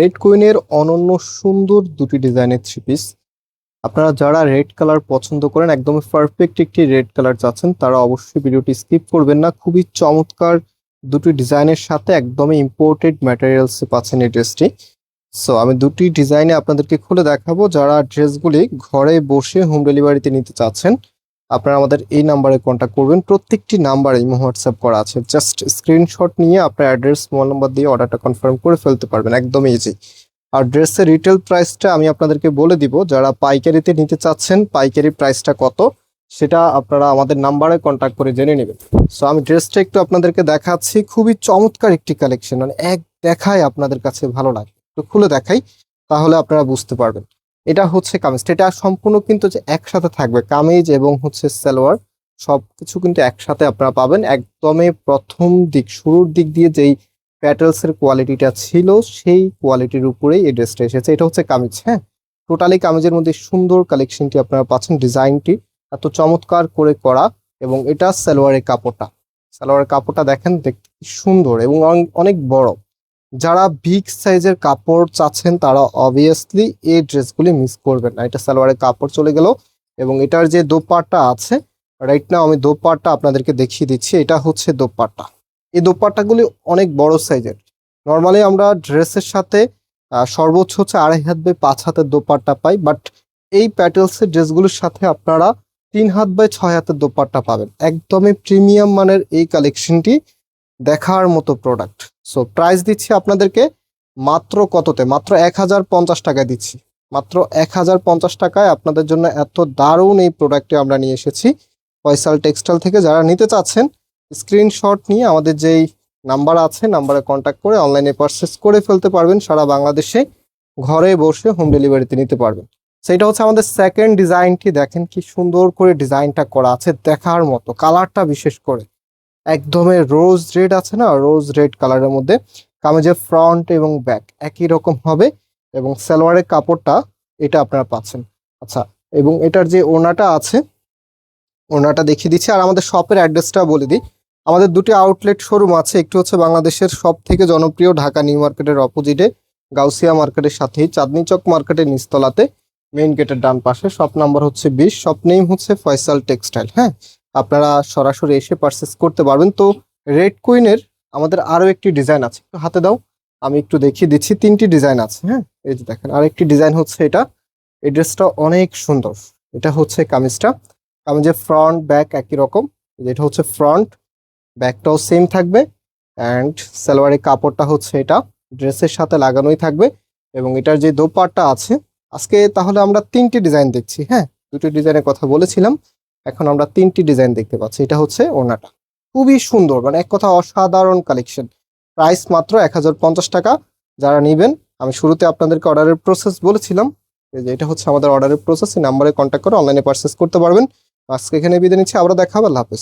Red কুইনের অনন্য সুন্দর দুটি ডিজাইনের থ্রি পিস আপনারা যারা রেড কালার পছন্দ করেন, একদম পারফেক্ট একটি রেড কালার চাচ্ছেন, তারা অবশ্যই ভিডিওটি স্কিপ করবেন না। খুবই চমৎকার দুটি ডিজাইনের সাথে একদমই ইম্পোর্টেড ম্যাটেরিয়ালস পাচ্ছেন এই ড্রেসটি সো আমি দুটি ডিজাইনে আপনাদেরকে খুলে দেখাবো। যারা ড্রেসগুলি ঘরে বসে হোম ডেলিভারিতে নিতে চাচ্ছেন আপনারা আমাদের এই নাম্বারে কন্ট্যাক্ট করবেন। প্রত্যেকটি নাম্বারে ইমো, হোয়াটসঅ্যাপ করা আছে। জাস্ট স্ক্রিনশট নিয়ে আপনার অ্যাড্রেস মোবাইল নাম্বার দিয়ে অর্ডারটা কনফার্ম করে ফেলতে পারবেন। একদম ইজি আর ড্রেসের রিটেল প্রাইসটা আমি আপনাদেরকে বলে দিব। যারা পাইকারিতে নিতে চাচ্ছেন, পাইকারি প্রাইসটা কত, সেটা আপনারা আমাদের নাম্বারে কন্ট্যাক্ট করে জেনে নেবেন। সো আমি ড্রেসটা একটু আপনাদেরকে দেখাচ্ছি। খুবই চমৎকার একটি কালেকশন মানে এক দেখায় আপনাদের কাছে ভালো লাগে। একটু খুলে দেখাই, তাহলে আপনারা বুঝতে পারবেন। এটা হচ্ছে কামিজ। এটা সম্পূর্ণ কিন্তু যে একসাথে থাকবে। কামিজ এবং হচ্ছে সালোয়ার, সবকিছু কিন্তু একসাথে আপনারা পাবেন। একদমই প্রথম দিক, শুরুর দিক দিয়ে যেই প্যাটেলস এর কোয়ালিটিটা ছিল, সেই কোয়ালিটির উপরেই এই ড্রেসটা এসেছে। এটা হচ্ছে কামিজ হ্যাঁ? টোটালি কামিজের মধ্যে সুন্দর কালেকশনটি আপনারা পাচ্ছেন ডিজাইনটি এত চমৎকার করে করা এবং এটা সালোয়ারের কাপড়টা। সালোয়ারের কাপড়টা দেখেন, দেখতে সুন্দর এবং অনেক বড়। যারা বিগ সাইজের কাপড় চাচ্ছেন, তারা অবভিয়াসলি এই ড্রেসগুলি মিস করবেন না। এটা সালোয়ারের কাপড় চলে গেল এবং এটার যে দোপাট্টা আছে রাইট নাও আমি দোপাট্টা আপনাদেরকে দেখিয়ে দিচ্ছি। এটা হচ্ছে দোপাট্টা। এই দোপাট্টাগুলি অনেক বড় সাইজের নর্মালি আমরা ড্রেসের সাথে সর্বোচ্চ হচ্ছে আড়াই হাত বাই পাঁচ হাতের দোপাট্টা পাই বাট এই প্যাটেলসের ড্রেসগুলোর সাথে আপনারা তিন হাত বাই ছয় হাতের দোপাট্টা পাবেন। একদমই প্রিমিয়াম মানের এই কালেকশনটি দেখার মতো প্রোডাক্ট সো প্রাইস দিচ্ছি আপনাদেরকে মাত্র কততে? মাত্র এক হাজার পঞ্চাশ টাকায় দিচ্ছি। মাত্র এক হাজার পঞ্চাশ টাকায় আপনাদের জন্য এত দারুণ এই প্রোডাক্টটি আমরা নিয়ে এসেছি। ফয়সাল টেক্সটাইল থেকে যারা নিতে চাচ্ছেন স্ক্রিনশট নিয়ে আমাদের যেই নাম্বার আছে নাম্বারে কন্ট্যাক্ট করে অনলাইনে পারচেস করে ফেলতে পারবেন। সারা বাংলাদেশে ঘরে বসে হোম ডেলিভারিতে নিতে পারবেন। সেটা হচ্ছে আমাদের সেকেন্ড ডিজাইনটি দেখেন কি সুন্দর করে ডিজাইনটা করা আছে দেখার মতো কালারটা বিশেষ করে। একদমই রোজ রেড আছে না? রোজ রেড কালারের মধ্যে কামিজের ফ্রন্ট এবং ব্যাক একই রকম হবে এবং সালোয়ারের কাপড়টা এটা আপনারা পাচ্ছেন। আচ্ছা এবং এটার যে ওনাটা আছে ওনাটা দেখিয়ে দিচ্ছি। আর আমাদের শপের অ্যাড্রেসটা বলে দিই। আমাদের দুটি আউটলেট শোরুম আছে। একটি হচ্ছে বাংলাদেশের সব থেকে জনপ্রিয় ঢাকা নিউ মার্কেটের অপোজিটে গাউসিয়া মার্কেটের সাথেই, চাঁদনি চক মার্কেটের নিচতলাতে মেইন গেটের ডান পাশে। শপ নাম্বার হচ্ছে বিশ শপ নেম হচ্ছে ফয়সাল টেক্সটাইল হ্যাঁ? আপনারা সরাসরি এসে পারচেস করতে পারবেন। তো রেড কুইনের আমাদের আরও একটি ডিজাইন আছে। একটু হাতে দাও। আমি একটু দেখিয়ে দিচ্ছি। তিনটি ডিজাইন আছে হ্যাঁ? এই যে দেখেন, আরেকটি ডিজাইন হচ্ছে এটা। এই ড্রেসটা অনেক সুন্দর। এটা হচ্ছে কামিজটা। কামিজের ফ্রন্ট ব্যাক একই রকম। এটা হচ্ছে ফ্রন্ট ব্যাকটাও সেম থাকবে। অ্যান্ড সালোয়ারের কাপড়টা হচ্ছে এটা। ড্রেসের সাথে লাগানোই থাকবে। এবং এটার যে দোপাট্টা আছে, আজকে তাহলে আমরা তিনটি ডিজাইন দেখছি হ্যাঁ? দুটি ডিজাইনের কথা বলেছিলাম। এখন আমরা তিনটি ডিজাইন দেখতে পাচ্ছি। এটা হচ্ছে ওনাটা খুবই সুন্দর মানে এক কথা অসাধারণ কালেকশন। প্রাইস মাত্র এক হাজার পঞ্চাশ টাকা। যারা নেবেন, আমি শুরুতে আপনাদেরকে অর্ডারের প্রসেস বলেছিলাম। যে এটা হচ্ছে আমাদের অর্ডারের প্রসেস এই নাম্বারে কন্ট্যাক্ট করে অনলাইনে পারচেস করতে পারবেন। আজকে এখানে বিদায় নিচ্ছি আবার দেখা আল্লাহ হাফেজ।